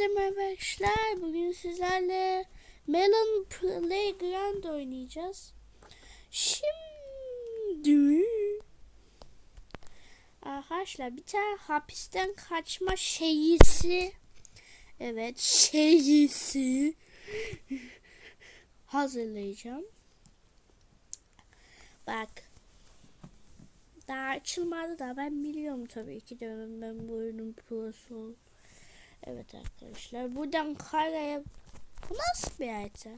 Hepinize merhaba arkadaşlar. Bugün sizlerle Melon Playground oynayacağız. Şimdi arkadaşlar bir tane hapisten kaçma şeyisi evet şeyisi hazırlayacağım. Bak daha açılmadı da ben biliyorum tabii ki de ben bu oyunun prosu ol- Evet arkadaşlar buradan karaya bu nasıl bir harita?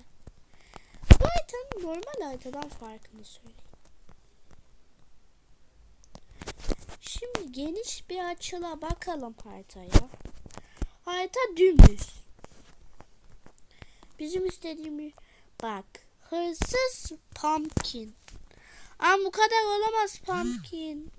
Bu haritanın normal haritadan farkını söyleyeyim. Şimdi geniş bir açıla bakalım haritaya. Harita dümdüz. Bizim istediğimiz bak hırsız pumpkin. Ama bu kadar olamaz pumpkin.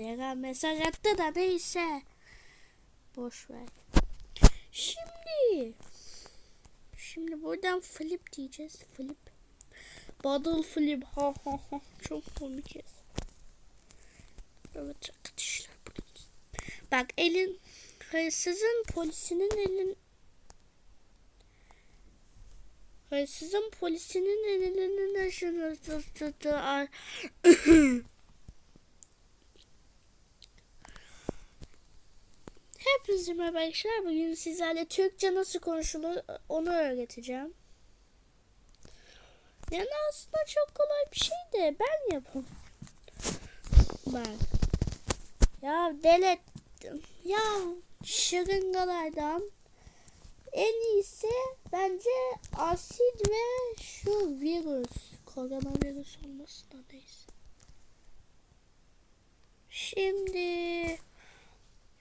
Zehra mesaj attı da neyse. Boş ver. Şimdi. Şimdi buradan flip diyeceğiz. Flip. Bottle flip. Ha ha ha. Çok komik. Evet arkadaşlar. Bak elin hırsızın polisinin elin hırsızın polisinin elinin aşını tuttu. Hepinize merhaba arkadaşlar. Bugün sizlerle Türkçe nasıl konuşulur onu öğreteceğim. Yani aslında çok kolay bir şey de ben yapım. Bak. Ya delet ya şırıngalardan en iyisi bence asit ve şu virüs. Koronavirüs olmasın da neyse. Şimdi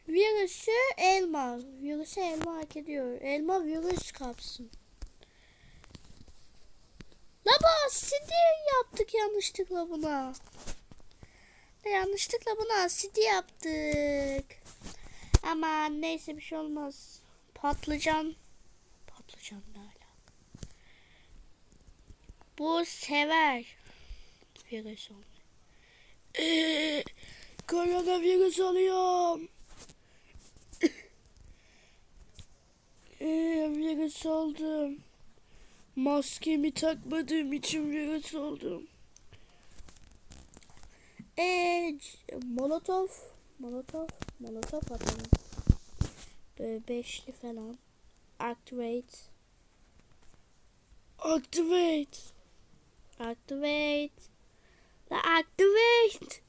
Virüsü elma. Virüsü elma hak ediyor. Elma virüs kapsın. La bu asidi yaptık yanlışlıkla buna. Yanlışlıkla buna asidi yaptık. Ama neyse bir şey olmaz. Patlıcan. Patlıcan ne alaka? Bu sever. Virüs olmayı. Ee, koronavirüs alıyorum. Ee, virüs oldum. Maskemi takmadığım için virüs oldum. Ee, c- molotov, molotov, molotov atalım. Böyle beşli falan. Activate. Activate. Activate. La activate.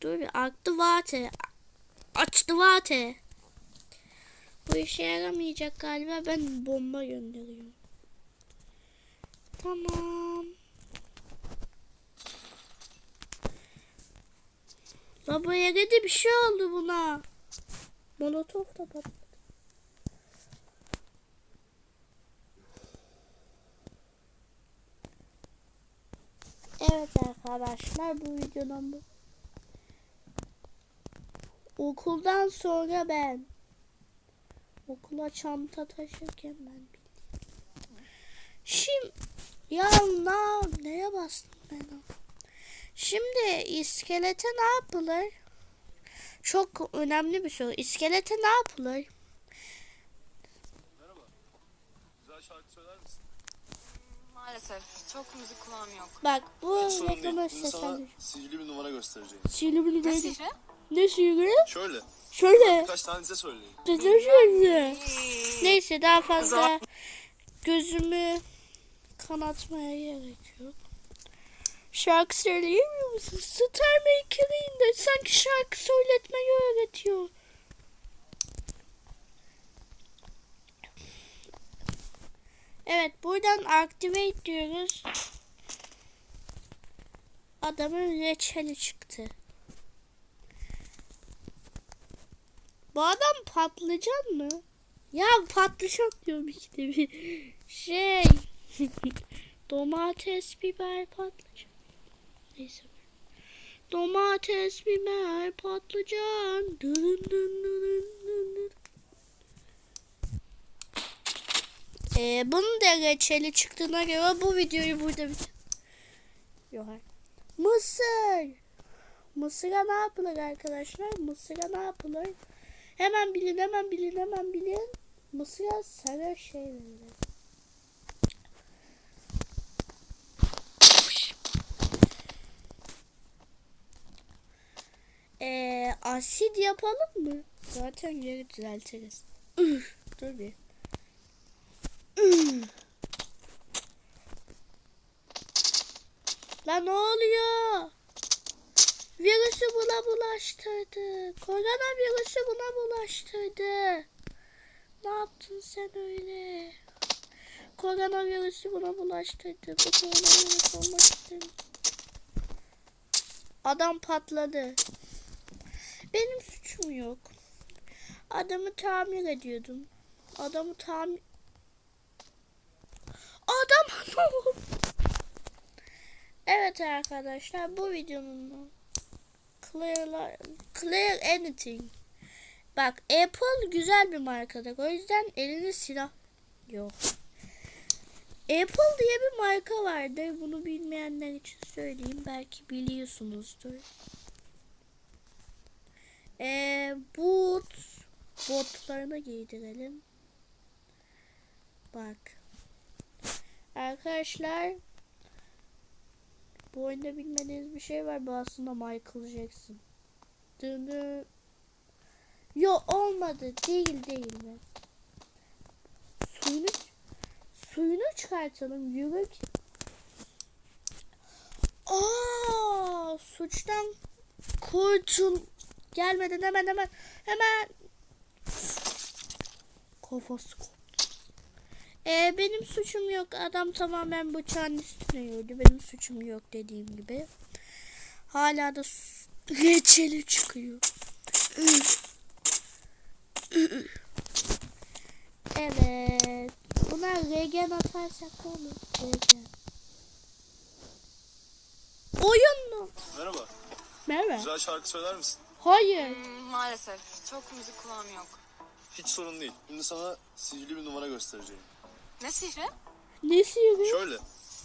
Dur, activate. Activate. Bu işe yaramayacak galiba. Ben bomba gönderiyorum. Tamam. La bu yere de bir şey oldu buna. Molotov da patladı. Evet arkadaşlar bu videodan bu. Okuldan sonra ben. Okula çanta taşırken ben bildim. Şimdi ya na, neye bastım ben? o? Şimdi iskelete ne yapılır? Çok önemli bir soru. İskelete ne yapılır? Merhaba. Güzel şarkı söyler misin? Maalesef çok müzik kulağım yok. Bak bu sana seslendir. sihirli bir numara göstereceğim. Sihirli bir Ne numara. sihri? Ne sihirli? Şöyle. Şöyle. Birkaç tane size söyleyeyim. Dedim şöyle. Neyse daha fazla gözümü kanatmaya gerek yok. Şarkı söyleyemiyor musun? Star Maker'ın da sanki şarkı söyletmeyi öğretiyor. Evet buradan activate diyoruz. Adamın reçeli çıktı. Bu adam patlıcan mı? Ya patlıcan diyorum işte bir şey. Domates, biber, patlıcan. Neyse. Domates, biber, patlıcan. Dın dın dın dın. Ee, bunun da reçeli çıktığına göre bu videoyu burada bitir. Yok. Mısır. Mısır'a ne yapılır arkadaşlar? Mısır'a ne yapılır? Hemen bilin, hemen bilin, hemen bilin. Mısır'a sarı şey verilir. Ee, asit yapalım mı? Zaten geri düzeltiriz. Dur bir. Lan ne oluyor? Virüsü buna bulaştırdı. Koronavirüsü buna bulaştırdı. Ne yaptın sen öyle? Koronavirüsü buna bulaştırdı. Bu koronavirüs olmak istemiyorum. Adam patladı. Benim suçum yok. Adamı tamir ediyordum. Adamı tamir... Adam ne? Evet arkadaşlar bu videonun Clear, Clear Anything. Bak Apple güzel bir markadır. O yüzden elinde silah yok. Apple diye bir marka vardır. Bunu bilmeyenler için söyleyeyim. Belki biliyorsunuzdur. Ee, boot botlarını giydirelim. Bak. Arkadaşlar bu oyunda bilmediğiniz bir şey var. Bu aslında Michael Jackson. Dını. Yo olmadı. Değil değil mi? Suyunu suyunu çıkartalım. Yürek. Aa, suçtan kurtul. Gelmeden hemen hemen hemen kafası koptu. Ee, benim suçum yok. Adam tamamen bıçağın üstüne yürüdü. Benim suçum yok dediğim gibi. Hala da reçeli çıkıyor. evet. Buna regen atarsak olur. Regen. Oyun mu? Merhaba. Merhaba. Güzel şarkı söyler misin? Hayır. Hmm, maalesef çok müzik kulağım yok. Hiç sorun değil. Şimdi sana sihirli bir numara göstereceğim. Ne sihri? Ne sihri? Şöyle.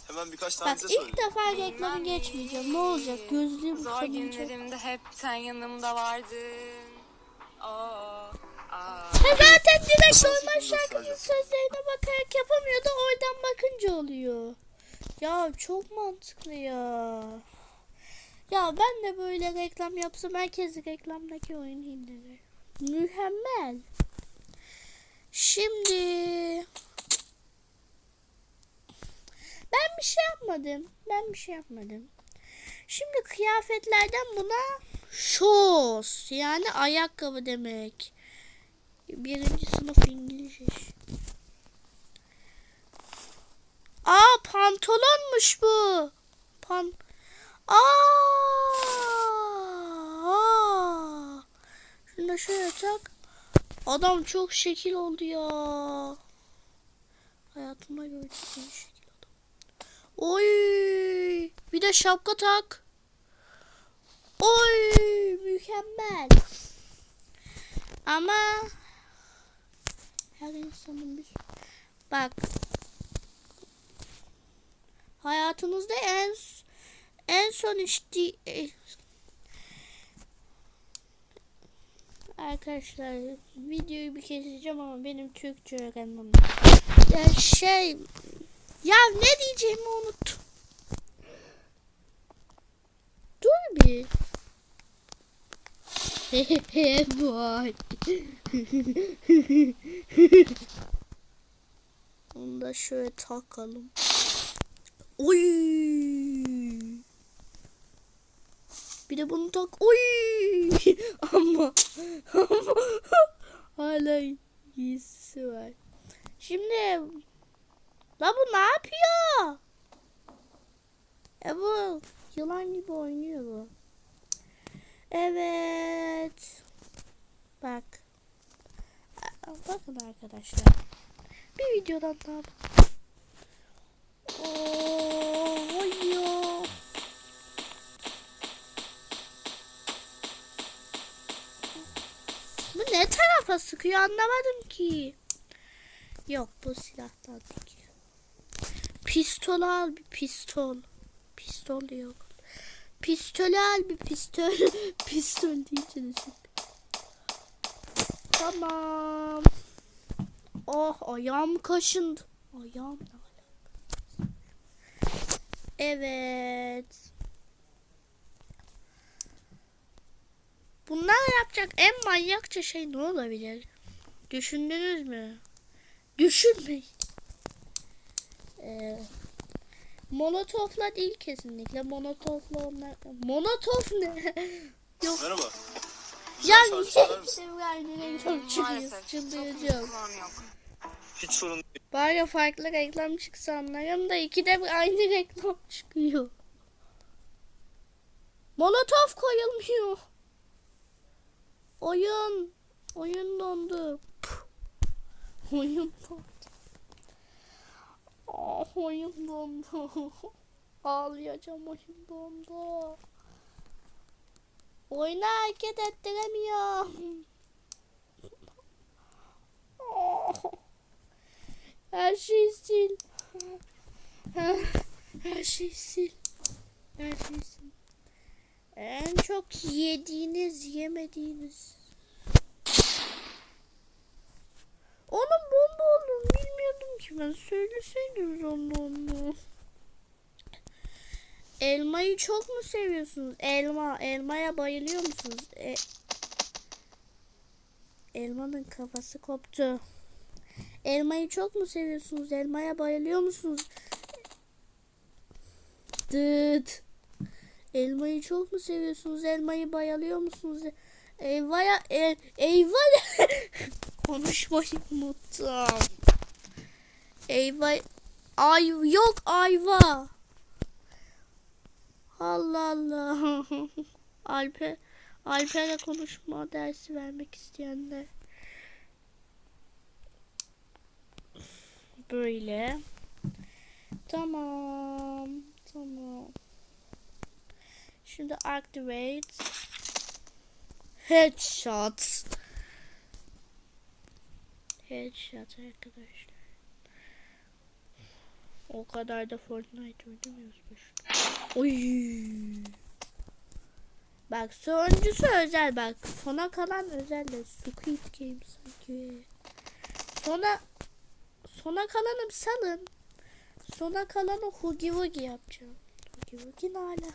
Hemen birkaç Bak tanesi ilk söyleyeyim. defa reklamı geçmeyeceğim. Ne olacak? Gözlüğüm Zor kanayacak. günlerimde hep sen yanımda vardın. Aa, aa. Zaten direkt normal şarkının sözlerine bakarak yapamıyor da oradan bakınca oluyor. Ya çok mantıklı ya. Ya ben de böyle reklam yapsam herkes reklamdaki oyunu indirir. Mükemmel. Şimdi ben bir şey yapmadım. Ben bir şey yapmadım. Şimdi kıyafetlerden buna shoes yani ayakkabı demek. Birinci sınıf İngilizce. Aa pantolonmuş bu. Pan. Aa. Şunu da şöyle tak. Adam çok şekil oldu ya. Hayatımda gördüğüm adam. Oy. Bir de şapka tak. Oy mükemmel. Ama her insanın bir bak hayatınızda en en son içtiği e, Arkadaşlar videoyu bir keseceğim ama benim Türkçe öğrenmem. Ya şey ya ne diyeceğimi unuttum. Dur bir. Vay. Onu da şöyle takalım. Oy. Bir de bunu tak. Oy. ama ama hala giysisi var. Şimdi la bu ne yapıyor? E bu yılan gibi oynuyor bu. Evet. Bak. Bakın arkadaşlar. Bir videodan daha. Oo, oynuyor. Bu ne tarafa sıkıyor anlamadım ki. Yok bu silahtan değil. Pistol al bir pistol. Pistol yok. Pistolü al bir pistol. pistol diyeceğiz. Tamam. Oh ayağım kaşındı. Ayağım ne alaka? Evet. Bunlar yapacak en manyakça şey ne olabilir? Düşündünüz mü? Düşünmeyin. Molotofla değil kesinlikle. Molotofla onlar... Monotof ne? Yok. Merhaba. Ya hepsi aynı reklam çıkıyor? Çıldıracağım. Hiç sorun değil. Bari farklı reklam çıksa anlarım da ikide bir aynı reklam çıkıyor. Molotof koyulmuyor. Oyun. Oyun dondu. Oyun dondu. Ah oyun dondu. Ağlayacağım oyun dondu. Oyunu hareket ettiremiyorum. Her şeyi sil. Her şeyi sil. Her şeyi sil. En çok yediğiniz, yemediğiniz. Onun bomba olduğunu bilmiyordum ki ben. Söyleseydiniz onu onu. Elmayı çok mu seviyorsunuz? Elma, elmaya bayılıyor musunuz? E- Elmanın kafası koptu. Elmayı çok mu seviyorsunuz? Elmaya bayılıyor musunuz? Dıt. Elmayı çok mu seviyorsunuz? Elmayı bayılıyor musunuz? Eyvah ya, e, eyvah. Konuşmayı unuttum. Eyvah. Ay yok ayva. Allah Allah. Alper Alper'e konuşma dersi vermek isteyenler. Böyle. Tamam. Tamam. Şimdi activate. Headshot. Headshot arkadaşlar. O kadar da Fortnite oynamıyoruz boşuna. Oy. Bak sonuncusu özel bak. Sona kalan özel de Squid Game sanki. Sona sona kalanım salın. Sona kalanı Hugi Wugi yapacağım. Hugi Wugi ne ala?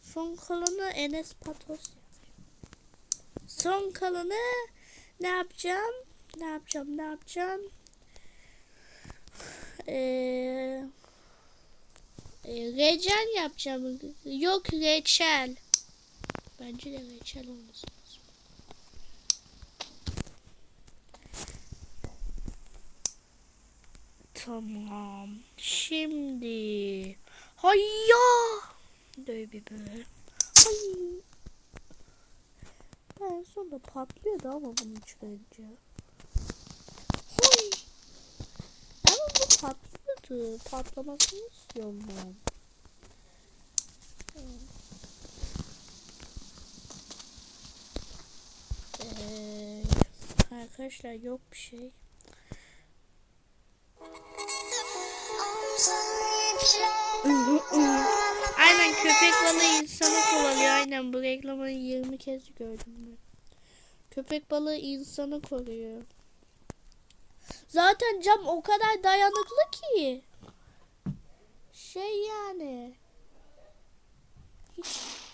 Son kalanı Enes Patos yapacağım. Son kalanı ne yapacağım? Ne yapacağım? Ne yapacağım? Eee e, Reçel yapacağım. Yok reçel. Bence de reçel olması lazım. Tamam. Şimdi. Hayya. Böyle bir böyle. Ay. Ben sonra patlıyordu ama bunu çıkarınca. Hay. Ama bu patlıyordu. Patlamasını istiyorum ben. Ee, arkadaşlar yok bir şey. Aynen köpek balığı insanı kovalıyor. Aynen bu reklamı 20 kez gördüm ben. Köpek balığı insanı koruyor. Zaten cam o kadar dayanıklı ki. Şey yani. Hiç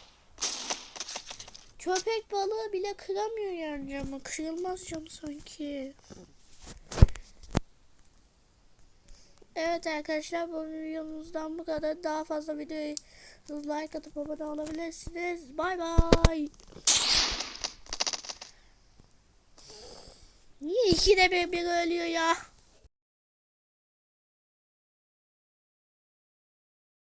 Köpek balığı bile kıramıyor yani camı. Kırılmaz cam sanki. Evet arkadaşlar bu videomuzdan bu kadar. Daha fazla videoyu like atıp abone olabilirsiniz. Bay bay. Niye ikide bir bir ölüyor ya?